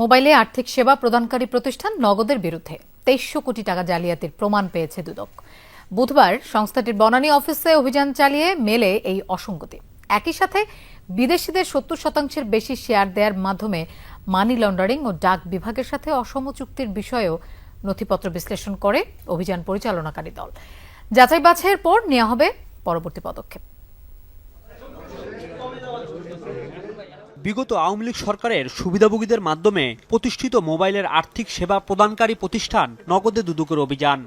মোবাইলে আর্থিক সেবা প্রদানকারী প্রতিষ্ঠান নগদের বিরুদ্ধে তেইশশো কোটি টাকা জালিয়াতির প্রমাণ পেয়েছে দুদক। বুধবার সংস্থাটির বনানী অফিসে অভিযান চালিয়ে মেলে এই অসঙ্গতি। একই সাথে বিদেশিদের সত্তর শতাংশের বেশি শেয়ার দেওয়ার মাধ্যমে মানি লন্ডারিং ও ডাক বিভাগের সাথে অসম চুক্তির বিষয়েও নথিপত্র বিশ্লেষণ করে অভিযান পরিচালনাকারী দল। যাচাই বাছাইয়ের পর নেওয়া হবে পরবর্তী পদক্ষেপ। বিগত আওয়ামী লীগ সরকারের সুবিধাভোগীদের মাধ্যমে প্রতিষ্ঠিত মোবাইলের আর্থিক সেবা প্রদানকারী প্রতিষ্ঠান নগদে দুদকের অভিযান।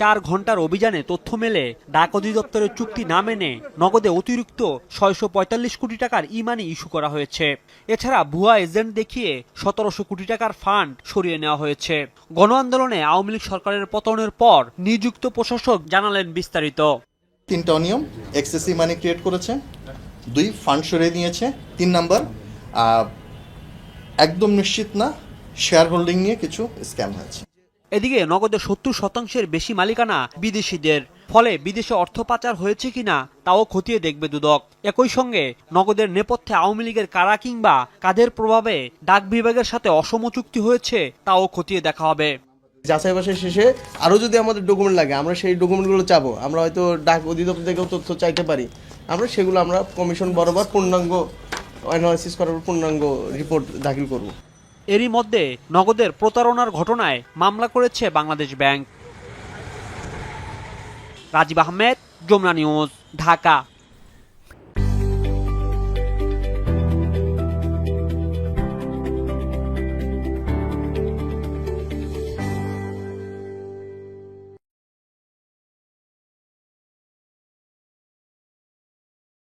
চার ঘণ্টার অভিযানে তথ্য মেলে ডাক অধিদপ্তরের চুক্তি না মেনে নগদে অতিরিক্ত ছয়শো পঁয়তাল্লিশ কোটি টাকার ইমানি ইস্যু করা হয়েছে। এছাড়া ভুয়া এজেন্ট দেখিয়ে সতেরোশো কোটি টাকার ফান্ড সরিয়ে নেওয়া হয়েছে। গণ আন্দোলনে আওয়ামী লীগ সরকারের পতনের পর নিযুক্ত প্রশাসক জানালেন বিস্তারিত। তিনটা অনিয়ম এক্সেসিভ মানি ক্রিয়েট করেছে। দুই ফান্ড সরিয়ে নিয়েছে তিন নাম্বার একদম নিশ্চিত না শেয়ার হোল্ডিং নিয়ে কিছু স্ক্যাম হয়েছে। এদিকে নগদে সত্তর শতাংশের বেশি মালিকানা বিদেশিদের, ফলে বিদেশে অর্থ পাচার হয়েছে কিনা তাও খতিয়ে দেখবে দুদক। একই সঙ্গে নগদের নেপথ্যে আওয়ামী লীগের কারা কিংবা কাদের প্রভাবে ডাক বিভাগের সাথে অসম চুক্তি হয়েছে তাও খতিয়ে দেখা হবে। যাচাই বাছাই শেষে আরও যদি আমাদের ডকুমেন্ট লাগে, আমরা সেই ডকুমেন্টগুলো চাবো। আমরা হয়তো ডাক অধিদপ্তর থেকেও তথ্য চাইতে পারি। আমরা সেগুলো আমরা কমিশন বরাবর পূর্ণাঙ্গ অ্যানালাইসিস করার পর পূর্ণাঙ্গ রিপোর্ট দাখিল করব। এরই মধ্যে নগদের প্রতারণার ঘটনায় মামলা করেছে বাংলাদেশ ব্যাংক। রাজীব আহমেদ, যমুনা নিউজ, ঢাকা।